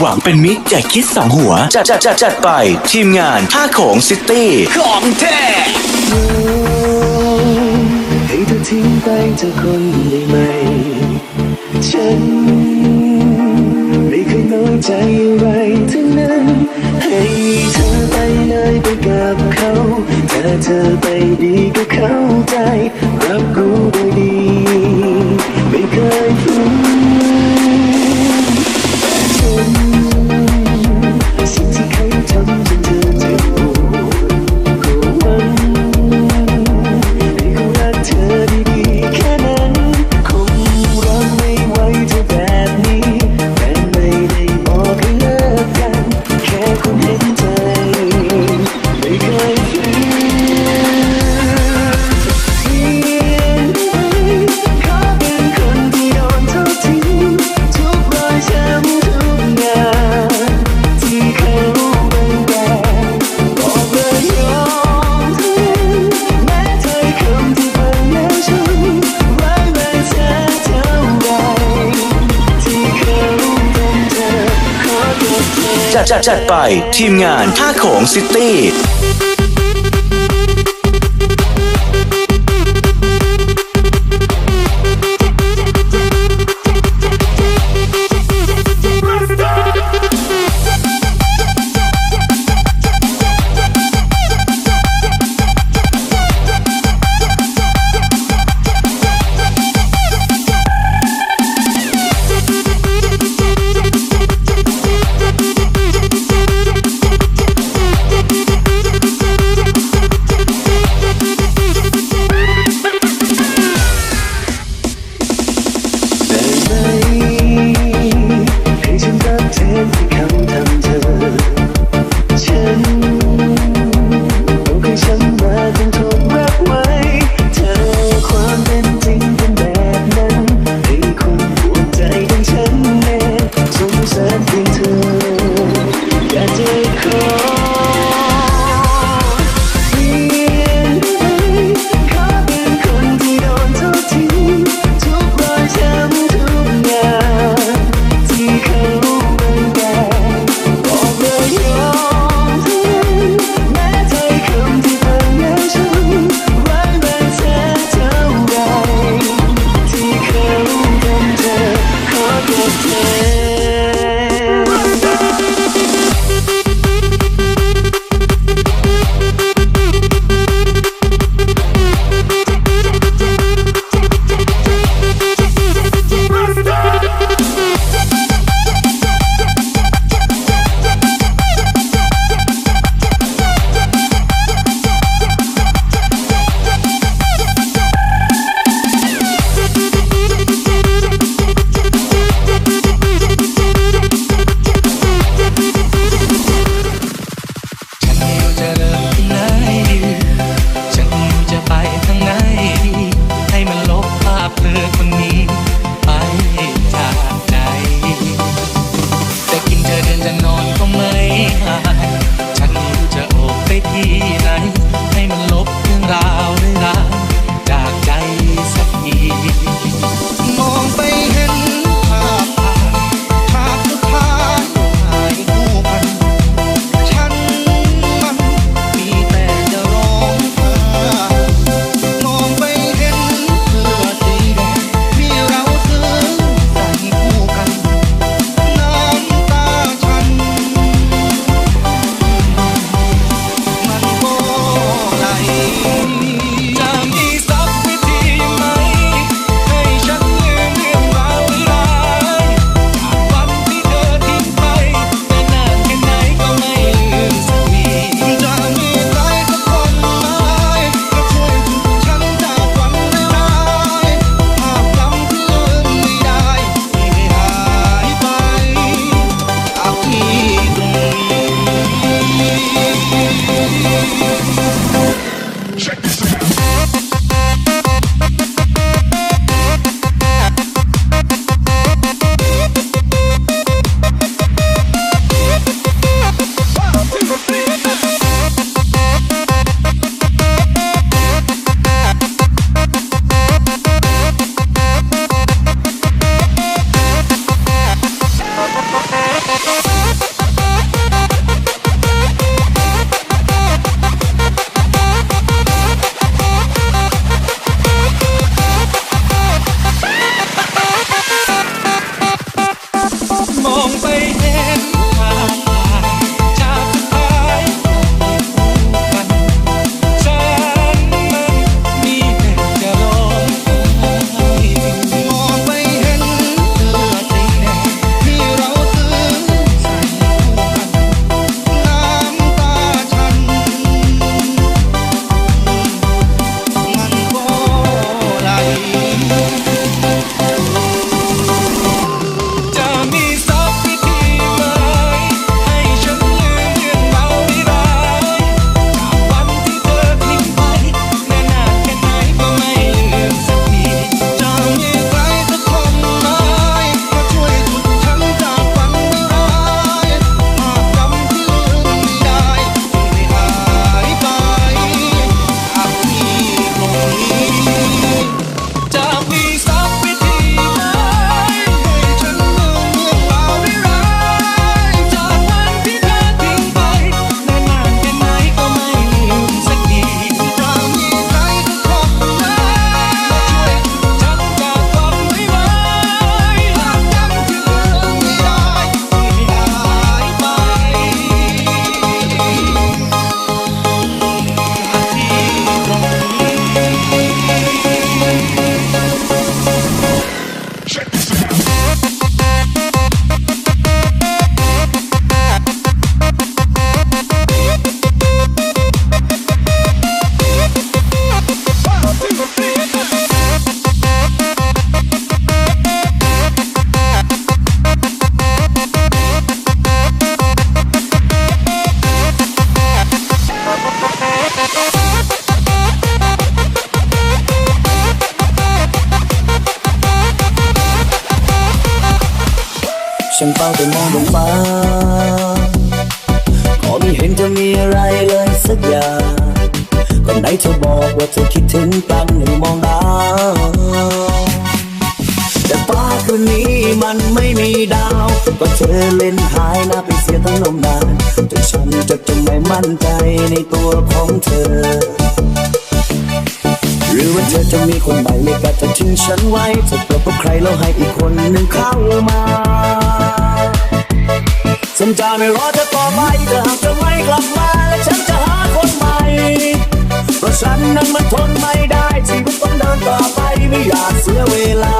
หวังเป็นมิตรอย่าคิดสองหัว จัดจัดจัดจัดไป ทีมงานท่าโขงซิตี้ของแท้ให้เธอทิ้งไปจากคนใหม่ฉันไม่เคยน้อยใจอะไรทั้งนั้นให้เธอไปเลยไปกับเขาถ้าเธอไปดีก็เข้าใจ รับรู้โดยดี ไม่เคยฝืน จัดจัดจัดไปทีมงานท่าโขงซิตี้าวก็เธอเล่นหายหน้าไปเสียทั้งนมนานจนฉันจะจนไม่มั่นใจในตัวของเธอ หรือว่าเธอจะมีคนใหม่ไม่กล้าจะทิ้งฉันไว้เธอเกิดกับใครแล้วให้อีกคนหนึ่งเข้ามาฉันจะไม่รอเธอต่อไปถ้าหากเธอไม่กลับมาและฉันจะหาคนใหม่เพราะฉันนั้นมันทนไม่ได้ชีวิตต้องเดินต่อไปไม่อยากเสียเวลา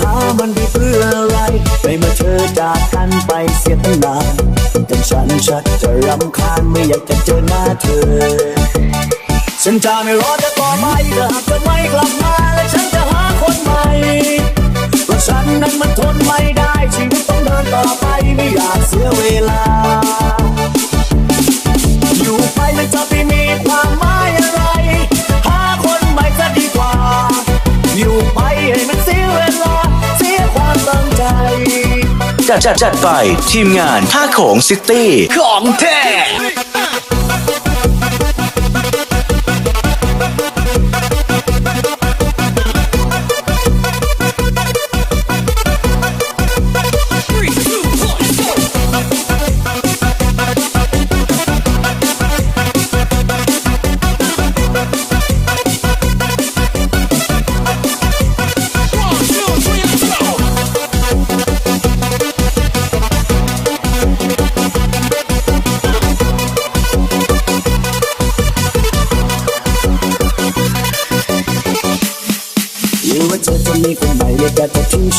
หามันไปเพื่ออะไรในเมื่อเธอจากกันไปเสียตั้งนานแต่ฉันชักจะรำคาญไม่อยากจะเจอหน้าเธอ ฉันจะไม่รอเธอต่อไปถ้าหากเธอไม่กลับมาและฉันจะหาคนใหม่เพราะฉันนั้นมันทนไม่ได้ชีวิตต้องเดินต่อไปไม่อยากเสียเวลา อยู่ไปมันจะไม่มีความ จัดจัดจัดไปทีมงานท่าโขงซิตี้ของแท้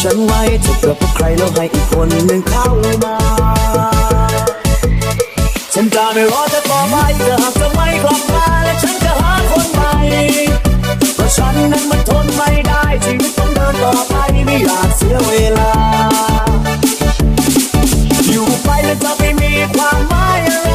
ฉันไว้ถ้าเกิดพบใครแล้วให้อีกคนหนึ่งเข้ามาฉันจะไม่รอจะอต่อไปจะหากจะไม่กลับมาและฉันจะหาคนใหม่เพราะฉันนั้นมันทนไม่ได้ชีวิตต้องเดินต่อไปไม่อยากเสียเวลา อยู่ไปแล้วจะไม่มีความหมายอะไร